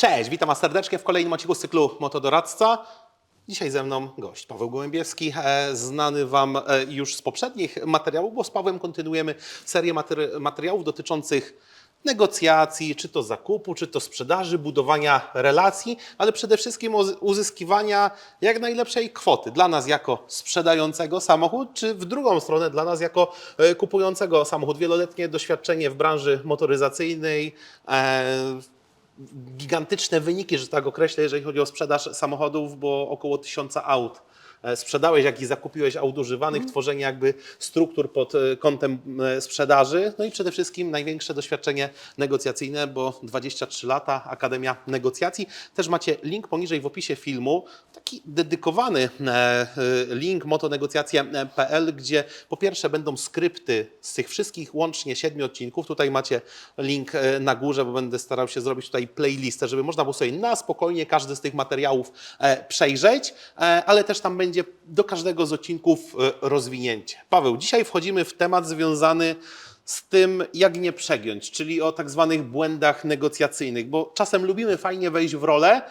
Cześć, witam Was serdecznie w kolejnym odcinku z cyklu Motodoradca. Dzisiaj ze mną gość Paweł Gołębieski, e, znany Wam e, już z poprzednich materiałów, bo z Pawłem kontynuujemy serię materi- materiałów dotyczących negocjacji, czy to zakupu, czy to sprzedaży, budowania relacji, ale przede wszystkim uz- uzyskiwania jak najlepszej kwoty dla nas jako sprzedającego samochód, czy w drugą stronę dla nas jako e, kupującego samochód. Wieloletnie doświadczenie w branży motoryzacyjnej, gigantyczne wyniki, że tak określę, jeżeli chodzi o sprzedaż samochodów, bo około tysiąca aut sprzedałeś, jak i zakupiłeś aut używanych, tworzenie jakby struktur pod e, kątem e, sprzedaży, no i przede wszystkim największe doświadczenie negocjacyjne, bo 23 lata, Akademia Negocjacji. Też macie link poniżej w opisie filmu, taki dedykowany e, e, link motonegocjacje.pl, gdzie po pierwsze będą skrypty z tych wszystkich łącznie siedmiu odcinków. Tutaj macie link e, na górze, bo będę starał się zrobić tutaj playlistę, żeby można było sobie na spokojnie każdy z tych materiałów e, przejrzeć, e, ale też tam będzie do każdego z odcinków e, rozwinięcie. Paweł, dzisiaj wchodzimy w temat związany z tym, jak nie przegiąć, czyli o tak zwanych błędach negocjacyjnych, bo czasem lubimy fajnie wejść w rolę,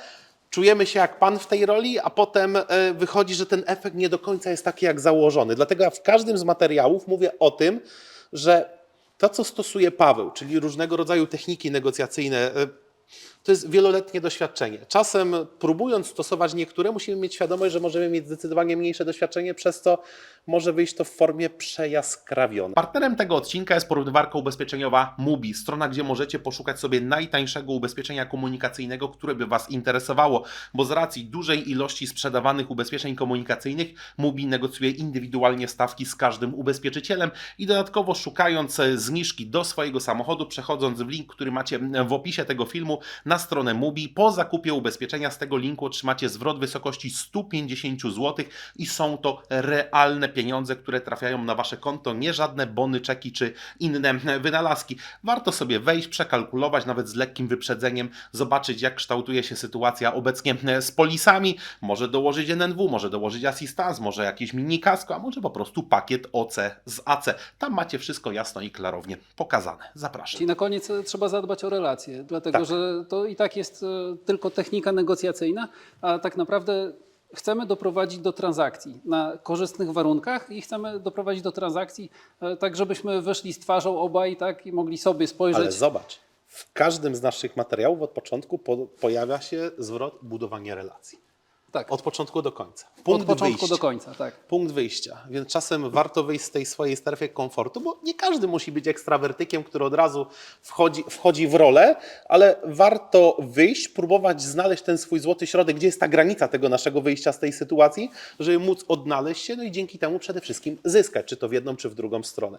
czujemy się jak pan w tej roli, a potem e, wychodzi, że ten efekt nie do końca jest taki jak założony. Dlatego ja w każdym z materiałów mówię o tym, że to, co stosuje Paweł, czyli różnego rodzaju techniki negocjacyjne, e, to jest wieloletnie doświadczenie. Czasem próbując stosować niektóre, musimy mieć świadomość, że możemy mieć zdecydowanie mniejsze doświadczenie, przez co może wyjść to w formie przejaskrawione. Partnerem tego odcinka jest porównywarka ubezpieczeniowa Mubi, strona, gdzie możecie poszukać sobie najtańszego ubezpieczenia komunikacyjnego, które by Was interesowało, bo z racji dużej ilości sprzedawanych ubezpieczeń komunikacyjnych Mubi negocjuje indywidualnie stawki z każdym ubezpieczycielem i dodatkowo szukając zniżki do swojego samochodu, przechodząc w link, który macie w opisie tego filmu na stronę Mubi, po zakupie ubezpieczenia z tego linku otrzymacie zwrot w wysokości 150 zł i są to realne pieniądze, które trafiają na Wasze konto, nie żadne bony, czeki czy inne wynalazki. Warto sobie wejść, przekalkulować nawet z lekkim wyprzedzeniem, zobaczyć jak kształtuje się sytuacja obecnie z polisami, może dołożyć NNW, może dołożyć asystans, może jakieś mini kasko, a może po prostu pakiet OC z AC. Tam macie wszystko jasno i klarownie pokazane. Zapraszam. I na koniec trzeba zadbać o relacje, dlatego Tak. że to i tak jest e, tylko technika negocjacyjna, a tak naprawdę chcemy doprowadzić do transakcji na korzystnych warunkach i chcemy doprowadzić do transakcji e, tak, żebyśmy wyszli z twarzą obaj tak, i mogli sobie spojrzeć. Ale zobacz, w każdym z naszych materiałów od początku po, pojawia się zwrot budowanie relacji. Tak, Od początku do końca. od Punkt początku wyjścia. do końca. Tak. Punkt wyjścia. Więc czasem warto wyjść z tej swojej strefy komfortu, bo nie każdy musi być ekstrawertykiem, który od razu wchodzi, wchodzi w rolę, ale warto wyjść, próbować znaleźć ten swój złoty środek, gdzie jest ta granica tego naszego wyjścia z tej sytuacji, żeby móc odnaleźć się, no i dzięki temu przede wszystkim zyskać, czy to w jedną, czy w drugą stronę.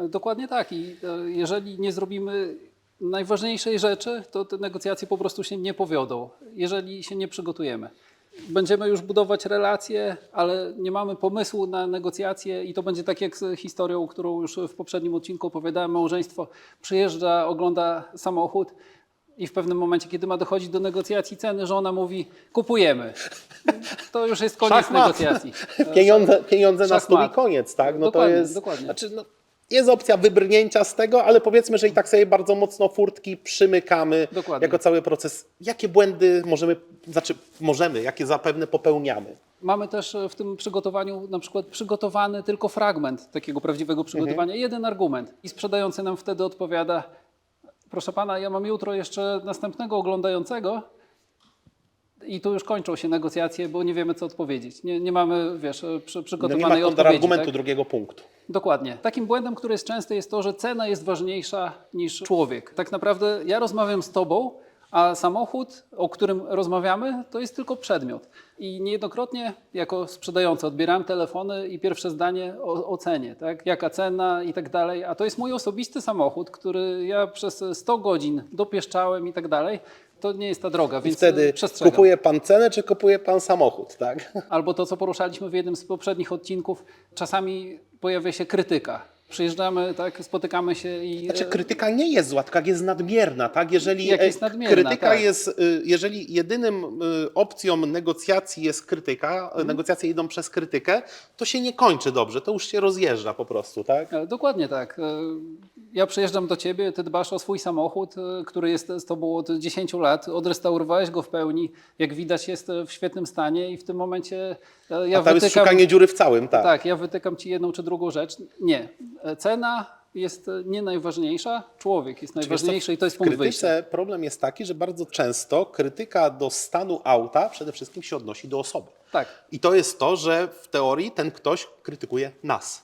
E, Dokładnie tak. I e, jeżeli nie zrobimy najważniejszej rzeczy, to te negocjacje po prostu się nie powiodą, jeżeli się nie przygotujemy. Będziemy już budować relacje, ale nie mamy pomysłu na negocjacje i to będzie tak jak z historią, którą już w poprzednim odcinku opowiadałem. Małżeństwo przyjeżdża, ogląda samochód i w pewnym momencie, kiedy ma dochodzić do negocjacji ceny, żona mówi kupujemy. To już jest koniec Szachmat. negocjacji. Pieniądze, pieniądze na stół i koniec, tak? No Dokładnie, to jest. dokładnie. Znaczy, no, jest opcja wybrnięcia z tego, ale powiedzmy, że i tak sobie bardzo mocno furtki przymykamy Dokładnie. jako cały proces. Jakie błędy możemy, znaczy możemy, jakie zapewne popełniamy? Mamy też e, w tym przygotowaniu na przykład przygotowany tylko fragment takiego prawdziwego przygotowania, jeden argument. I sprzedający nam wtedy odpowiada: Proszę pana, ja mam jutro jeszcze następnego oglądającego. I tu już kończą się negocjacje, bo nie wiemy, co odpowiedzieć. Nie, nie mamy, wiesz, e, przy, No nie przygotowanej ma odpowiedzi. kontrargumentu tak? drugiego punktu. Dokładnie. Takim błędem, który jest częsty, jest to, że cena jest ważniejsza niż człowiek. Tak naprawdę ja rozmawiam z tobą, a samochód, o którym rozmawiamy, to jest tylko przedmiot. I niejednokrotnie jako sprzedający odbierałem telefony i pierwsze zdanie o, o cenie, tak? jaka cena i tak dalej. A to jest mój osobisty samochód, który ja przez 100 godzin dopieszczałem i tak dalej. To nie jest ta droga, I więc wtedy przestrzegam. kupuje pan cenę, czy kupuje pan samochód, tak? Albo to, co poruszaliśmy w jednym z poprzednich odcinków, czasami pojawia się krytyka Przyjeżdżamy, tak, spotykamy się i... Znaczy e, krytyka nie jest zła, tylko jak jest nadmierna, tak? Jeżeli Jak e, jest nadmierna, krytyka tak. jest, y, jeżeli jedynym y, opcją negocjacji jest krytyka, Mhm. negocjacje idą przez krytykę, to się nie kończy dobrze, to już się rozjeżdża po prostu, tak? E, Dokładnie tak. Ja przyjeżdżam do ciebie, ty dbasz o swój samochód, który jest z tobą od 10 lat, odrestaurowałeś go w pełni, jak widać jest w świetnym stanie i w tym momencie ja A tam jest wytykam... szukanie dziury w całym, tak. Tak, ja wytykam ci jedną czy drugą rzecz. Nie. Cena jest e, nie najważniejsza, człowiek jest najważniejszy i to jest W punkt wyjścia. krytyce problem jest taki, że bardzo często krytyka do stanu auta przede wszystkim się odnosi do osoby. Tak. I to jest to, że w teorii ten ktoś krytykuje nas.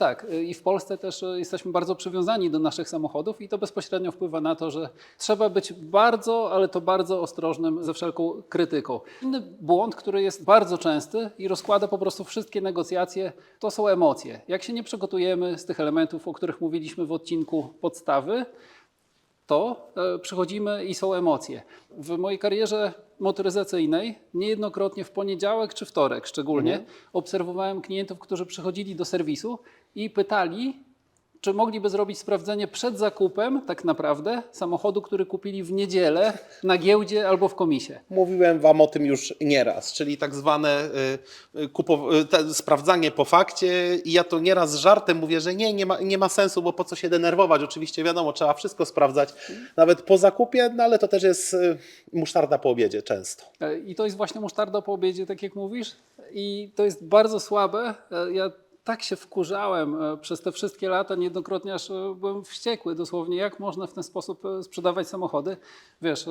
Tak, y, i w Polsce też y, jesteśmy bardzo przywiązani do naszych samochodów i to bezpośrednio wpływa na to, że trzeba być bardzo, ale to bardzo ostrożnym ze wszelką krytyką. Inny błąd, który jest bardzo częsty i rozkłada po prostu wszystkie negocjacje, to są emocje. Jak się nie przygotujemy z tych elementów, o których mówiliśmy w odcinku podstawy, to e, przychodzimy i są emocje. W mojej karierze motoryzacyjnej niejednokrotnie w poniedziałek czy wtorek szczególnie obserwowałem klientów, którzy przychodzili do serwisu i pytali, czy mogliby zrobić sprawdzenie przed zakupem tak naprawdę samochodu, który kupili w niedzielę na giełdzie albo w komisie. Mówiłem Wam o tym już nieraz, czyli tak zwane y, y, y, te, sprawdzanie po fakcie i ja to nieraz z żartem mówię, że nie, nie ma, nie ma sensu, bo po co się denerwować. Oczywiście wiadomo, trzeba wszystko sprawdzać, nawet po zakupie, no ale to też jest y, musztarda po obiedzie często. E, I to jest właśnie musztarda po obiedzie, tak jak mówisz. I to jest bardzo słabe. E, Ja tak się wkurzałem e, przez te wszystkie lata, niejednokrotnie aż e, byłem wściekły dosłownie, jak można w ten sposób e, sprzedawać samochody. Wiesz,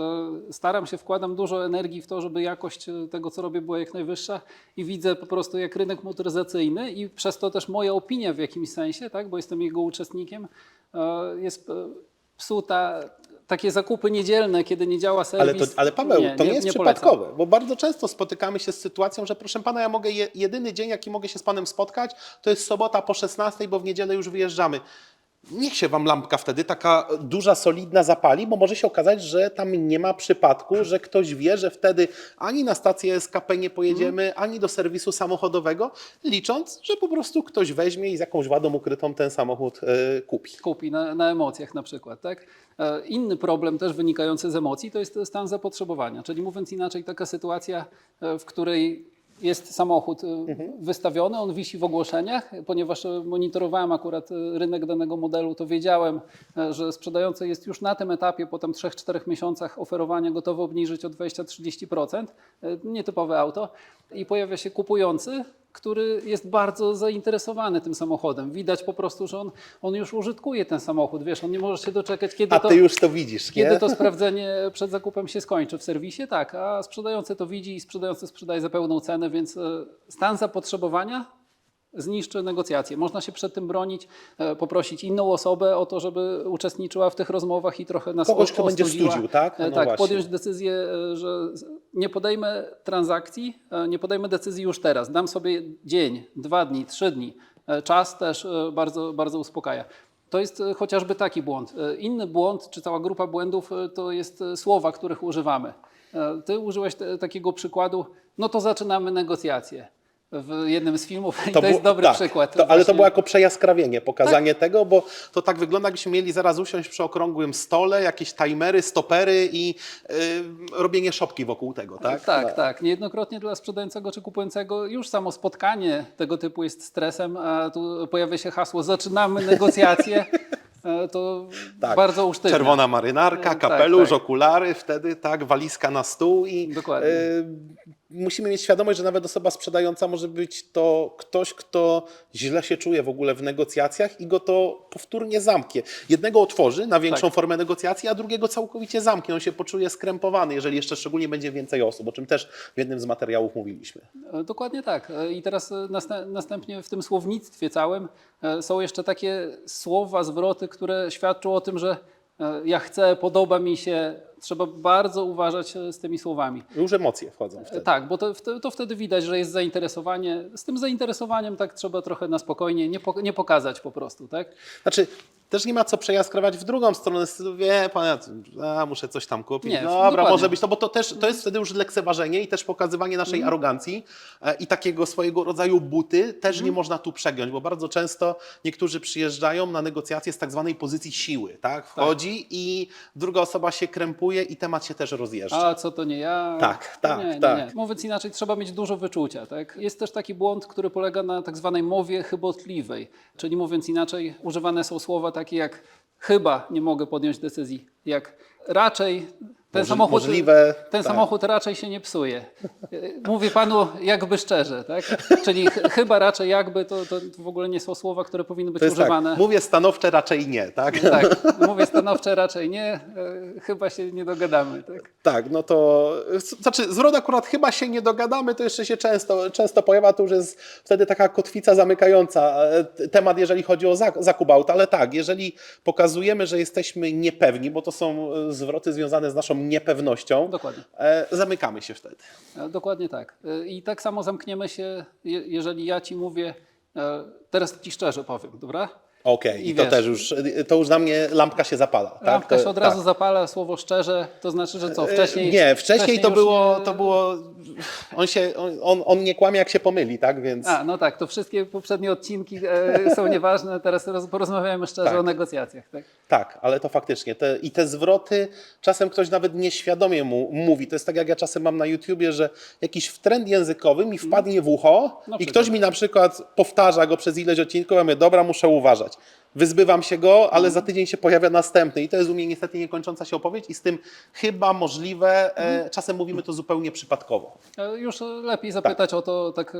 staram się, wkładam dużo energii w to, żeby jakość tego, co robię, była jak najwyższa i widzę po prostu jak rynek motoryzacyjny i przez to też moja opinia w jakimś sensie, tak, bo jestem jego uczestnikiem, jest psuta. Takie zakupy niedzielne, kiedy nie działa serwis. Ale, to, ale Paweł, to nie, jest polecam. przypadkowe, bo bardzo często spotykamy się z sytuacją, że proszę pana, ja mogę je, jedyny dzień, jaki mogę się z panem spotkać, to jest sobota po 16, bo w niedzielę już wyjeżdżamy. Niech się wam lampka wtedy taka duża, solidna zapali, bo może się okazać, że tam nie ma przypadku, że ktoś wie, że wtedy ani na stację SKP nie pojedziemy, ani do serwisu samochodowego, licząc, że po prostu ktoś weźmie i z jakąś wadą ukrytą ten samochód e, kupi. kupi na, na emocjach na przykład. Tak? E, Inny problem też wynikający z emocji to jest stan zapotrzebowania, czyli mówiąc inaczej taka sytuacja, e, w której jest samochód e, wystawiony, on wisi w ogłoszeniach, ponieważ e, monitorowałem akurat e, rynek danego modelu, to wiedziałem, e, że sprzedający jest już na tym etapie, po tam 3-4 miesiącach oferowania gotowy obniżyć o 20-30%, e, nietypowe auto. I pojawia się kupujący, który jest bardzo zainteresowany tym samochodem. Widać po prostu, że on, on już użytkuje ten samochód. Wiesz, on nie może się doczekać, kiedy A to, ty już to widzisz, kiedy nie? to sprawdzenie przed zakupem się skończy. W serwisie tak, a sprzedający to widzi i sprzedający sprzedaje za pełną cenę, więc e, stan zapotrzebowania zniszczy negocjacje. Można się przed tym bronić, e, poprosić inną osobę o to, żeby uczestniczyła w tych rozmowach i trochę nas Kogoś, kto będzie studził, tak? E, No tak, właśnie. podjąć decyzję, e, że nie podejmę transakcji, nie podejmę decyzji już teraz. Dam sobie dzień, dwa dni, trzy dni. Czas też bardzo, bardzo uspokaja. To jest chociażby taki błąd. Inny błąd, czy cała grupa błędów, to jest słowa, których używamy. Ty użyłeś takiego przykładu, no to zaczynamy negocjacje w jednym z filmów i to, jest dobry tak, przykład. To, ale to było jako przejaskrawienie, pokazanie tego, bo to tak wygląda, jakbyśmy mieli zaraz usiąść przy okrągłym stole, jakieś timery, stopery i y, robienie szopki wokół tego, tak? Tak, tak, Niejednokrotnie dla sprzedającego czy kupującego już samo spotkanie tego typu jest stresem, a tu pojawia się hasło zaczynamy negocjacje. E, To Tak. bardzo usztywnia. Czerwona marynarka, Tak, kapelusz, tak. okulary, wtedy tak, walizka na stół i Dokładnie. y, musimy mieć świadomość, że nawet osoba sprzedająca może być to ktoś, kto źle się czuje w ogóle w negocjacjach i go to powtórnie zamknie. Jednego otworzy na większą Tak. formę negocjacji, a drugiego całkowicie zamknie. On się poczuje skrępowany, jeżeli jeszcze szczególnie będzie więcej osób, o czym też w jednym z materiałów mówiliśmy. E, Dokładnie tak. E, I teraz e, nastę- następnie w tym słownictwie całym są jeszcze takie słowa, zwroty, które świadczą o tym, że ja chcę, podoba mi się. Trzeba bardzo uważać e, z tymi słowami. Już emocje wchodzą wtedy. Tak, bo to, to wtedy widać, że jest zainteresowanie. Z tym zainteresowaniem tak trzeba trochę na spokojnie, nie, po, nie pokazać po prostu, tak? Znaczy, też nie ma co przejaskrować w drugą stronę, wie pan, ja, a, muszę coś tam kupić. Nie, Dobra, dokładnie. może być, no bo to też to jest wtedy już lekceważenie i też pokazywanie naszej Mhm. arogancji e, i takiego swojego rodzaju buty też Mhm. nie można tu przegiąć, bo bardzo często niektórzy przyjeżdżają na negocjacje z tak zwanej pozycji siły, tak? Wchodzi i druga osoba się krępuje i temat się też rozjeżdża. A co to nie ja? Tak, tak, nie, nie, tak. Nie. Mówiąc inaczej, trzeba mieć dużo wyczucia. Tak? Jest też taki błąd, który polega na tak zwanej mowie chybotliwej. Czyli mówiąc inaczej, używane są słowa takie jak chyba nie mogę podjąć decyzji, jak raczej ten samochód, możliwe, ten tak. samochód raczej się nie psuje. Mówię panu jakby szczerze, tak? Czyli ch- chyba raczej jakby to, to w ogóle nie są słowa, które powinny być jest używane. tak, mówię stanowcze raczej nie, tak? Tak, mówię stanowcze raczej nie, chyba się nie dogadamy. Tak? Tak, no to znaczy zwrot akurat chyba się nie dogadamy, to jeszcze się często, często pojawia, to już jest wtedy taka kotwica zamykająca e, temat, jeżeli chodzi o zak- zakup ale tak, jeżeli pokazujemy, że jesteśmy niepewni, bo to są e, zwroty związane z naszą niepewnością, Dokładnie. e, zamykamy się wtedy. E, Dokładnie tak. E, I tak samo zamkniemy się, je- jeżeli ja ci mówię, teraz ci szczerze powiem, dobra? Okej, I i to wiesz. też już, to już na mnie lampka się zapala. tak? Lampka To- się od razu tak. zapala, słowo szczerze, to znaczy, że co, wcześniej... E, Nie, wcześniej, to, już było, nie- to było. On, się, on, on nie kłamie, jak się pomyli, tak? Więc. A, no tak, to wszystkie poprzednie odcinki e, są nieważne, teraz roz, porozmawiamy szczerze Tak. o negocjacjach. Tak? Tak, ale to faktycznie. Te, I te zwroty czasem ktoś nawet nieświadomie mu mówi. To jest tak, jak ja czasem mam na YouTubie, że jakiś trend językowy mi wpadnie w ucho Na i ktoś mi na przykład powtarza go przez ileś odcinków, a ja mówię, dobra, muszę uważać. Wyzbywam się go, ale za tydzień się pojawia następny. I to jest u mnie niestety niekończąca się opowieść i z tym chyba możliwe, e, czasem mówimy to zupełnie przypadkowo. E, Już lepiej zapytać o to, tak, e,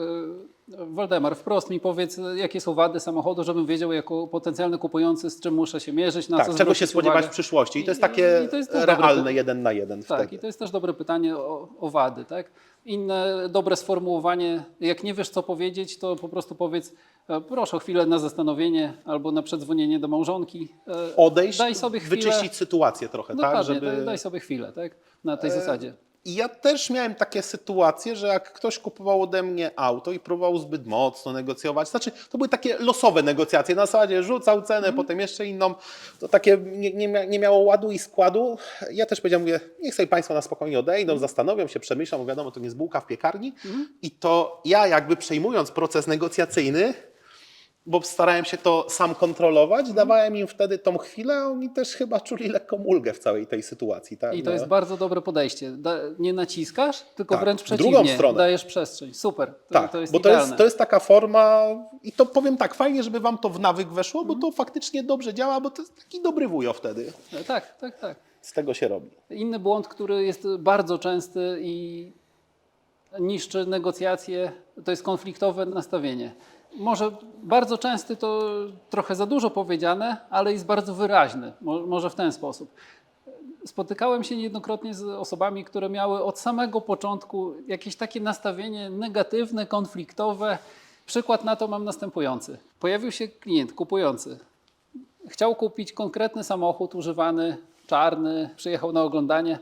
Waldemar, wprost mi powiedz, jakie są wady samochodu, żebym wiedział jako potencjalny kupujący, z czym muszę się mierzyć, na tak, co czego się spodziewać uwagę. w przyszłości. I to jest I- takie i to jest też dobre realne jeden na jeden Tak, wtedy. i to jest też dobre pytanie o, o wady, tak? Inne dobre sformułowanie, jak nie wiesz co powiedzieć, to po prostu powiedz, e, proszę o chwilę na zastanowienie albo na przedzwonienie do małżonki. E, Odejść, daj sobie chwilę. wyczyścić sytuację trochę, tak? Dokładnie, Żeby... daj, sobie chwilę, tak? Na tej zasadzie. I ja też miałem takie sytuacje, że jak ktoś kupował ode mnie auto i próbował zbyt mocno negocjować, znaczy to były takie losowe negocjacje, na zasadzie rzucał cenę, Mhm. potem jeszcze inną, to takie nie, nie, nie miało ładu i składu. Ja też powiedziałem, mówię, niech sobie Państwo na spokojnie odejdą, Mhm. zastanowią się, przemyślą, bo wiadomo, to nie jest bułka w piekarni. I to ja jakby przejmując proces negocjacyjny, bo starałem się to sam kontrolować, Mhm. dawałem im wtedy tą chwilę, a oni też chyba czuli lekką ulgę w całej tej sytuacji. Tak? I to No. jest bardzo dobre podejście. Da, nie naciskasz, tylko Tak, wręcz w drugą przeciwnie, stronę. dajesz przestrzeń. Super, to, Tak, to jest bo to idealne. jest, to jest taka forma i to powiem tak, fajnie, żeby wam to w nawyk weszło, Mhm. bo to faktycznie dobrze działa, bo to jest taki dobry wujo wtedy. E, Tak, tak, tak. Z tego się robi. Inny błąd, który jest bardzo częsty i niszczy negocjacje, to jest konfliktowe nastawienie. Może bardzo częsty to trochę za dużo powiedziane, ale jest bardzo wyraźny. Mo- Może w ten sposób. Spotykałem się niejednokrotnie z osobami, które miały od samego początku jakieś takie nastawienie negatywne, konfliktowe. Przykład na to mam następujący. Pojawił się klient kupujący. Chciał kupić konkretny samochód używany, czarny, przyjechał na oglądanie,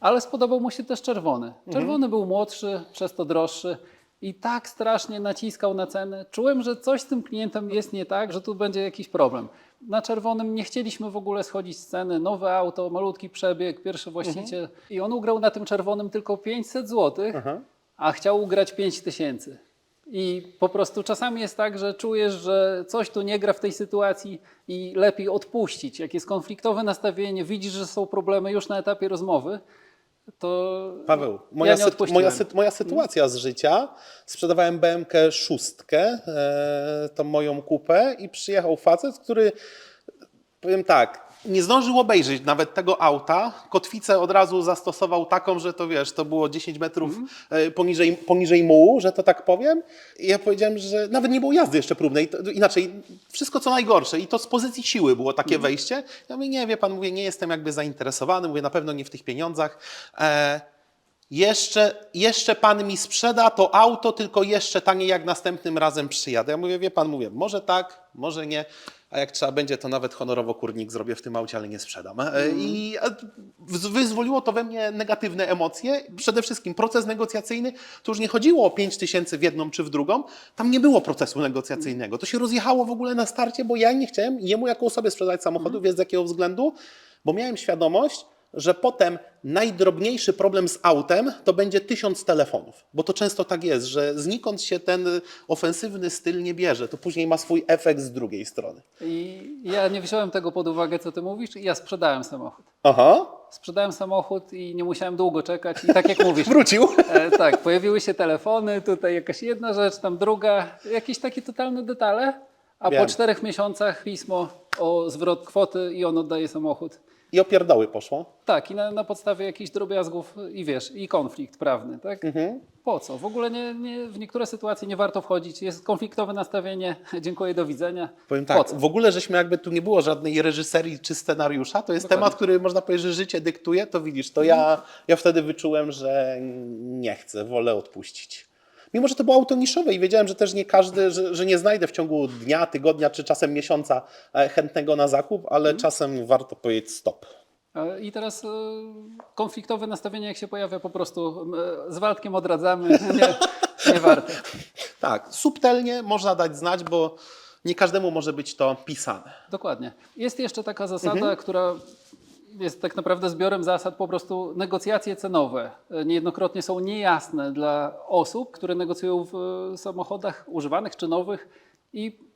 ale spodobał mu się też czerwony. Czerwony był młodszy, przez to droższy i tak strasznie naciskał na cenę. Czułem, że coś z tym klientem jest nie tak, że tu będzie jakiś problem. Na czerwonym nie chcieliśmy w ogóle schodzić z ceny. Nowe auto, malutki przebieg, pierwszy właściciel. I on ugrał na tym czerwonym tylko 500 zł, a chciał ugrać 5000. I po prostu czasami jest tak, że czujesz, że coś tu nie gra w tej sytuacji i lepiej odpuścić. Jak jest konfliktowe nastawienie, widzisz, że są problemy już na etapie rozmowy, to Paweł, moja, ja odpuściłem. moja, sytu- moja sytuacja z życia, sprzedawałem BMK szóstkę, e, tą moją kupę i przyjechał facet, który, powiem tak, nie zdążył obejrzeć nawet tego auta. Kotwicę od razu zastosował taką, że to wiesz, to było 10 metrów e, poniżej, poniżej mułu, że to tak powiem. I ja powiedziałem, że nawet nie było jazdy jeszcze próbnej. To, inaczej, wszystko co najgorsze. I to z pozycji siły było takie wejście. Ja mówię, nie wie pan, mówię, nie jestem jakby zainteresowany, mówię, na pewno nie w tych pieniądzach. E, jeszcze, jeszcze pan mi sprzeda to auto, tylko jeszcze taniej jak następnym razem przyjadę. Ja mówię, wie pan, mówię, może tak, może nie, a jak trzeba będzie, to nawet honorowo kurnik zrobię w tym aucie, ale nie sprzedam. E, I e, wyzwoliło to we mnie negatywne emocje. Przede wszystkim proces negocjacyjny, to już nie chodziło o 5 tysięcy w jedną czy w drugą, tam nie było procesu negocjacyjnego. To się rozjechało w ogóle na starcie, bo ja nie chciałem jemu jako osobie sprzedać samochodu, wiesz z jakiego względu? Bo miałem świadomość, że potem najdrobniejszy problem z autem to będzie tysiąc telefonów. Bo to często tak jest, że znikąd się ten ofensywny styl nie bierze. To później ma swój efekt z drugiej strony. I ja nie wziąłem tego pod uwagę, co ty mówisz, i ja sprzedałem samochód. Aha, Sprzedałem samochód i nie musiałem długo czekać. I tak jak mówisz, wrócił. e, tak, pojawiły się telefony, tutaj jakaś jedna rzecz, tam druga, jakieś takie totalne detale, a Wiem. po czterech miesiącach pismo o zwrot kwoty i on oddaje samochód. I opierdoły poszło. Tak, i na, na podstawie jakichś drobiazgów i wiesz, i konflikt prawny, tak? Mhm. Po co? W ogóle nie, nie, w niektóre sytuacje nie warto wchodzić. Jest konfliktowe nastawienie. Dziękuję, do widzenia. Powiem Po tak, co? w ogóle żeśmy jakby tu nie było żadnej reżyserii czy scenariusza, to jest Dokładnie. temat, który można powiedzieć, że życie dyktuje, to widzisz, to ja, ja wtedy wyczułem, że nie chcę, wolę odpuścić. Mimo, że to było auto niszowe i wiedziałem, że też nie każdy, że, że nie znajdę w ciągu dnia, tygodnia czy czasem miesiąca e, chętnego na zakup, ale czasem warto powiedzieć stop. E, I teraz e, konfliktowe nastawienie, jak się pojawia, po prostu z Waldkiem odradzamy. Nie, nie warto. Tak, subtelnie można dać znać, bo nie każdemu może być to pisane. Dokładnie. Jest jeszcze taka zasada, która jest tak naprawdę zbiorem zasad, po prostu negocjacje cenowe. E, Niejednokrotnie są niejasne dla osób, które negocjują w e, samochodach używanych czy nowych i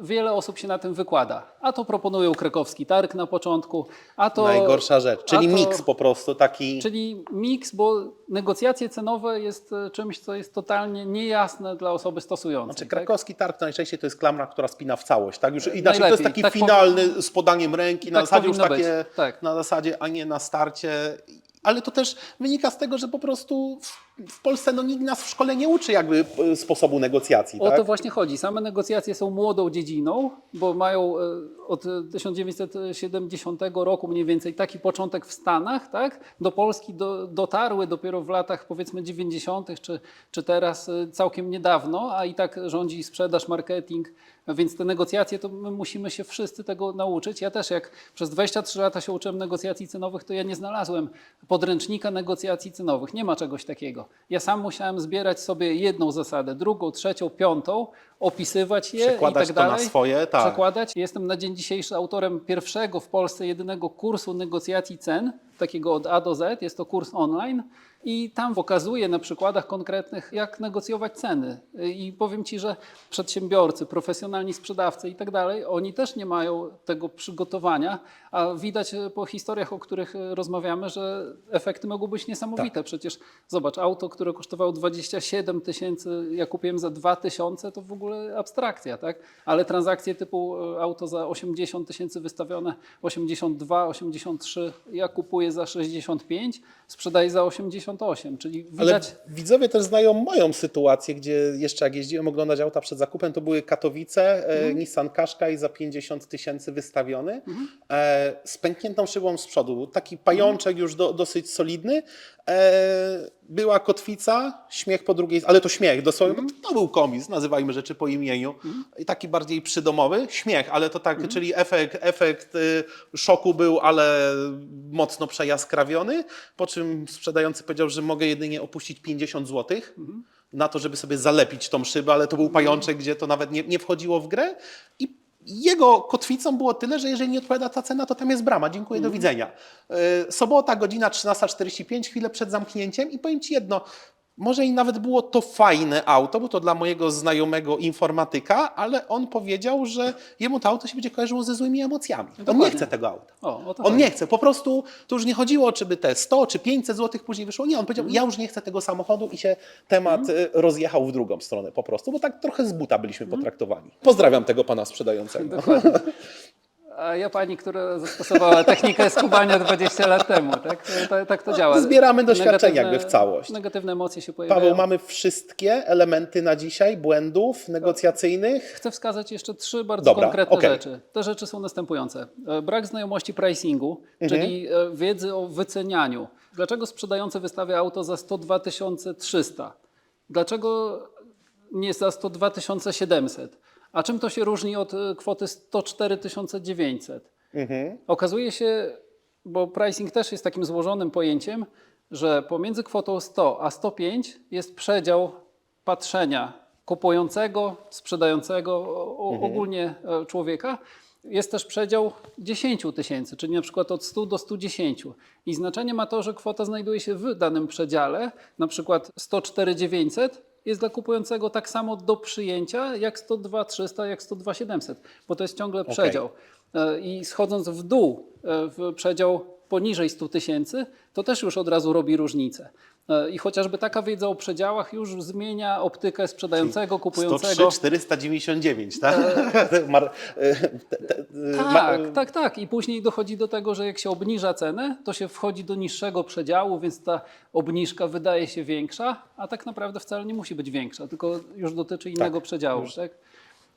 wiele osób się na tym wykłada. A to proponują krakowski targ na początku, a to... Najgorsza rzecz, czyli to- miks po prostu taki. Czyli miks, bo negocjacje cenowe jest e, czymś, co jest totalnie niejasne dla osoby stosującej. Znaczy, tak? krakowski targ to najczęściej to jest klamra, która spina w całość. Tak? Już, inaczej to jest taki Tak finalny z podaniem ręki, na tak zasadzie już takie. Tak. na zasadzie, a nie na starcie. Ale to też wynika z tego, że po prostu w, Polsce no, nikt nas w szkole nie uczy jakby e, sposobu negocjacji. O tak? to właśnie chodzi. Same negocjacje są młodą dziedziną, bo mają e, od 1970 roku mniej więcej taki początek w Stanach, tak? Do Polski do, dotarły dopiero w latach powiedzmy 90. czy, czy teraz e, całkiem niedawno, a i tak rządzi sprzedaż, marketing, więc te negocjacje to my musimy się wszyscy tego nauczyć. Ja też jak przez 23 lata się uczyłem negocjacji cenowych, to ja nie znalazłem podręcznika negocjacji cenowych. Nie ma czegoś takiego. Ja sam musiałem zbierać sobie jedną zasadę, drugą, trzecią, piątą, opisywać je Przekładać i tak to na dalej. swoje, tak. Przekładać. Jestem na dzień dzisiejszy autorem pierwszego w Polsce jedynego kursu negocjacji cen, takiego od A do Z. Jest to kurs online. I tam pokazuję na przykładach konkretnych, jak negocjować ceny. I powiem Ci, że przedsiębiorcy, profesjonalni sprzedawcy i tak dalej, oni też nie mają tego przygotowania, a widać po historiach, o których rozmawiamy, że efekty mogą być niesamowite. Przecież zobacz, auto, które kosztowało 27 tysięcy, ja kupiłem za 2 tysiące, to w ogóle abstrakcja, tak? Ale transakcje typu e, auto za 80 tysięcy wystawione, 82, 83, ja kupuję za 65, sprzedaję za 88, czyli Ale widać... widzowie też znają moją sytuację, gdzie jeszcze jak jeździłem oglądać auta przed zakupem, to były Katowice, e, Nissan Qashqai za 50 tysięcy wystawiony, e, z pękniętą szybą z przodu. Taki pajączek już do, dosyć solidny. E, była kotwica, śmiech po drugiej, ale to śmiech, dosłownie, to, to był komis, nazywajmy rzeczy po imieniu. I taki bardziej przydomowy, śmiech, ale to tak, czyli efekt, efekt y, szoku był, ale mocno przejaskrawiony, po czym sprzedający powiedział, że mogę jedynie opuścić 50 zł na to, żeby sobie zalepić tą szybę, ale to był pajączek, gdzie to nawet nie, nie wchodziło w grę. I jego kotwicą było tyle, że jeżeli nie odpowiada ta cena, to tam jest brama. Dziękuję, do widzenia. Y, Sobota, godzina 13.45, chwilę przed zamknięciem i powiem Ci jedno, może i nawet było to fajne auto, bo to dla mojego znajomego informatyka, ale on powiedział, że jemu to auto się będzie kojarzyło ze złymi emocjami. On nie chce tego auta. O, o On chodzi. nie chce, po prostu to już nie chodziło, czy by te 100 czy 500 zł później wyszło. Nie, on powiedział, ja już nie chcę tego samochodu i się temat y, rozjechał w drugą stronę po prostu, bo tak trochę z buta byliśmy potraktowani. Pozdrawiam tego pana sprzedającego. Dokładnie. A ja pani, która zastosowała technikę skubania 20 lat temu, tak? To, tak to działa. Zbieramy doświadczenie Negatywne- jakby w całość. Negatywne emocje się pojawiają. Paweł, mamy wszystkie elementy na dzisiaj, błędów negocjacyjnych. Chcę wskazać jeszcze trzy bardzo Dobra, konkretne okej. rzeczy. Te rzeczy są następujące. E, Brak znajomości pricingu, Mhm. czyli e, wiedzy o wycenianiu. Dlaczego sprzedający wystawia auto za 102 300? Dlaczego nie za 102 700? A czym to się różni od e, kwoty 104 900? Okazuje się, bo pricing też jest takim złożonym pojęciem, że pomiędzy kwotą 100 a 105 jest przedział patrzenia kupującego, sprzedającego, o- ogólnie e, człowieka. Jest też przedział 10 tysięcy, czyli na przykład od 100 do 110. I znaczenie ma to, że kwota znajduje się w danym przedziale, na przykład 104 900 jest dla kupującego tak samo do przyjęcia jak 102 300, jak 102 700, bo to jest ciągle przedział. E, I schodząc w dół, e, w przedział poniżej 100 tysięcy, to też już od razu robi różnicę. E, I chociażby taka wiedza o przedziałach już zmienia optykę sprzedającego, kupującego. 103 499, tak? Mar- e, te- e, Tak, tak, tak. I później dochodzi do tego, że jak się obniża cenę, to się wchodzi do niższego przedziału, więc ta obniżka wydaje się większa, a tak naprawdę wcale nie musi być większa, tylko już dotyczy innego przedziału. Tak?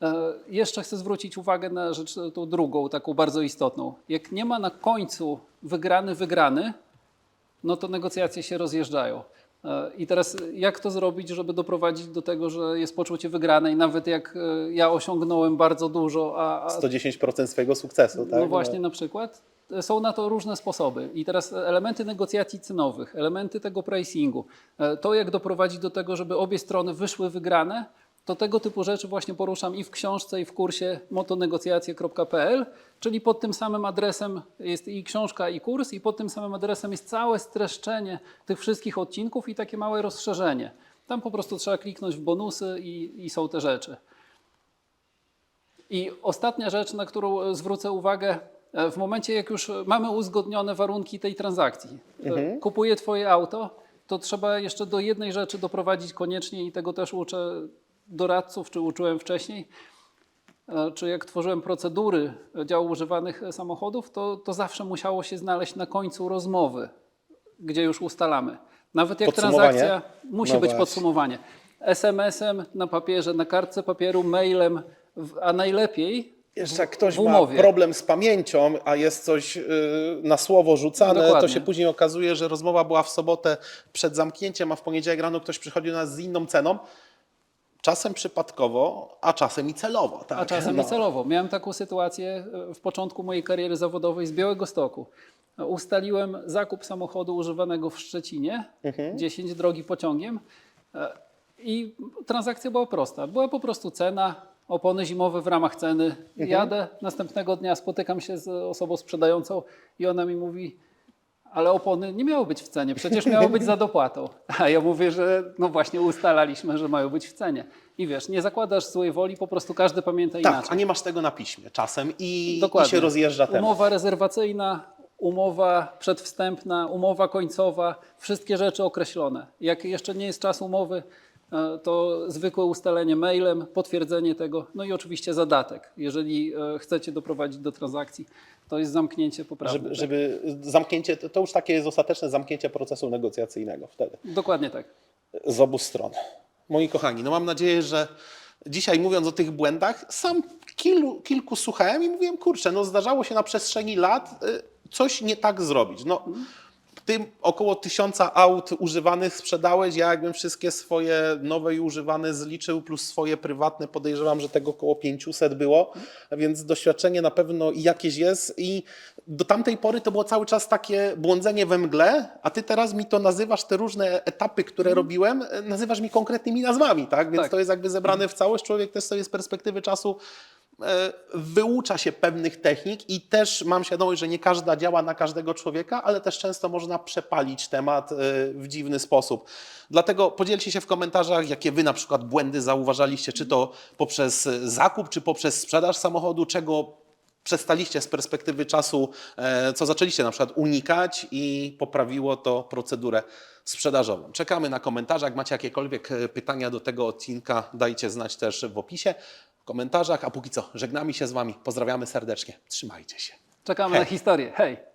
E, Jeszcze chcę zwrócić uwagę na rzecz tą drugą, taką bardzo istotną. Jak nie ma na końcu wygrany, wygrany, no to negocjacje się rozjeżdżają. E, I teraz jak to zrobić, żeby doprowadzić do tego, że jest poczucie wygranej, nawet jak e, ja osiągnąłem bardzo dużo, a, a 110% swojego sukcesu, tak? no właśnie, na przykład. Są na to różne sposoby. I teraz elementy negocjacji cenowych, elementy tego pricingu, e, to jak doprowadzić do tego, żeby obie strony wyszły wygrane, to tego typu rzeczy właśnie poruszam i w książce, i w kursie motonegocjacje.pl, czyli pod tym samym adresem jest i książka, i kurs, i pod tym samym adresem jest całe streszczenie tych wszystkich odcinków i takie małe rozszerzenie. Tam po prostu trzeba kliknąć w bonusy i, i są te rzeczy. I ostatnia rzecz, na którą e, zwrócę uwagę, e, w momencie jak już mamy uzgodnione warunki tej transakcji, e, kupuję Twoje auto, to trzeba jeszcze do jednej rzeczy doprowadzić koniecznie i tego też uczę doradców, czy uczyłem wcześniej, e, czy jak tworzyłem procedury działu używanych e, samochodów, to, to zawsze musiało się znaleźć na końcu rozmowy, gdzie już ustalamy. Nawet jak transakcja musi No być właśnie. podsumowanie. SMS-em, na papierze, na kartce papieru, mailem, a najlepiej Jeszcze jak ktoś ma problem z pamięcią, a jest coś y, na słowo rzucane, Dokładnie. to się później okazuje, że rozmowa była w sobotę przed zamknięciem, a w poniedziałek rano ktoś przychodził do nas z inną ceną. Czasem przypadkowo, a czasem i celowo. Tak? A czasem No. i celowo. Miałem taką sytuację e, w początku mojej kariery zawodowej z Białego Stoku. Ustaliłem zakup samochodu używanego w Szczecinie, Mhm. 10 drogi pociągiem e, i transakcja była prosta. Była po prostu cena, opony zimowe w ramach ceny. Mhm. Jadę, następnego dnia spotykam się z osobą sprzedającą i ona mi mówi, ale opony nie miały być w cenie, przecież miały być za dopłatą. A ja mówię, że no właśnie ustalaliśmy, że mają być w cenie. I wiesz, nie zakładasz złej woli, po prostu każdy pamięta Tak, inaczej. a nie masz tego na piśmie czasem i, i się rozjeżdża temat. Umowa rezerwacyjna, umowa przedwstępna, umowa końcowa, wszystkie rzeczy określone. Jak jeszcze nie jest czas umowy, to zwykłe ustalenie mailem, potwierdzenie tego, no i oczywiście zadatek. Jeżeli e, chcecie doprowadzić do transakcji, to jest zamknięcie poprawne. Żeby, żeby zamknięcie, to już takie jest ostateczne zamknięcie procesu negocjacyjnego wtedy. Dokładnie tak. z obu stron. Moi kochani, no mam nadzieję, że dzisiaj mówiąc o tych błędach, sam kilu, kilku słuchałem i mówiłem, kurczę, no zdarzało się na przestrzeni lat y, coś nie tak zrobić. No, ty około tysiąca aut używanych sprzedałeś, ja jakbym wszystkie swoje nowe i używane zliczył, plus swoje prywatne, podejrzewam, że tego około 500 było, więc doświadczenie na pewno jakieś jest i do tamtej pory to było cały czas takie błądzenie we mgle, a ty teraz mi to nazywasz, te różne etapy, które robiłem, e, nazywasz mi konkretnymi nazwami, tak? Więc Tak. to jest jakby zebrane w całość. Człowiek też sobie z perspektywy czasu wyucza się pewnych technik i też mam świadomość, że nie każda działa na każdego człowieka, ale też często można przepalić temat e, w dziwny sposób. Dlatego podzielcie się w komentarzach, jakie wy na przykład błędy zauważaliście, czy to poprzez e, zakup, czy poprzez sprzedaż samochodu, czego przestaliście z perspektywy czasu, e, co zaczęliście na przykład unikać i poprawiło to procedurę sprzedażową. Czekamy na komentarze. Jak macie jakiekolwiek e, pytania do tego odcinka, dajcie znać też w opisie, komentarzach. A póki co, żegnamy się z Wami. Pozdrawiamy serdecznie. Trzymajcie się. Czekamy Hej. na historię. Hej!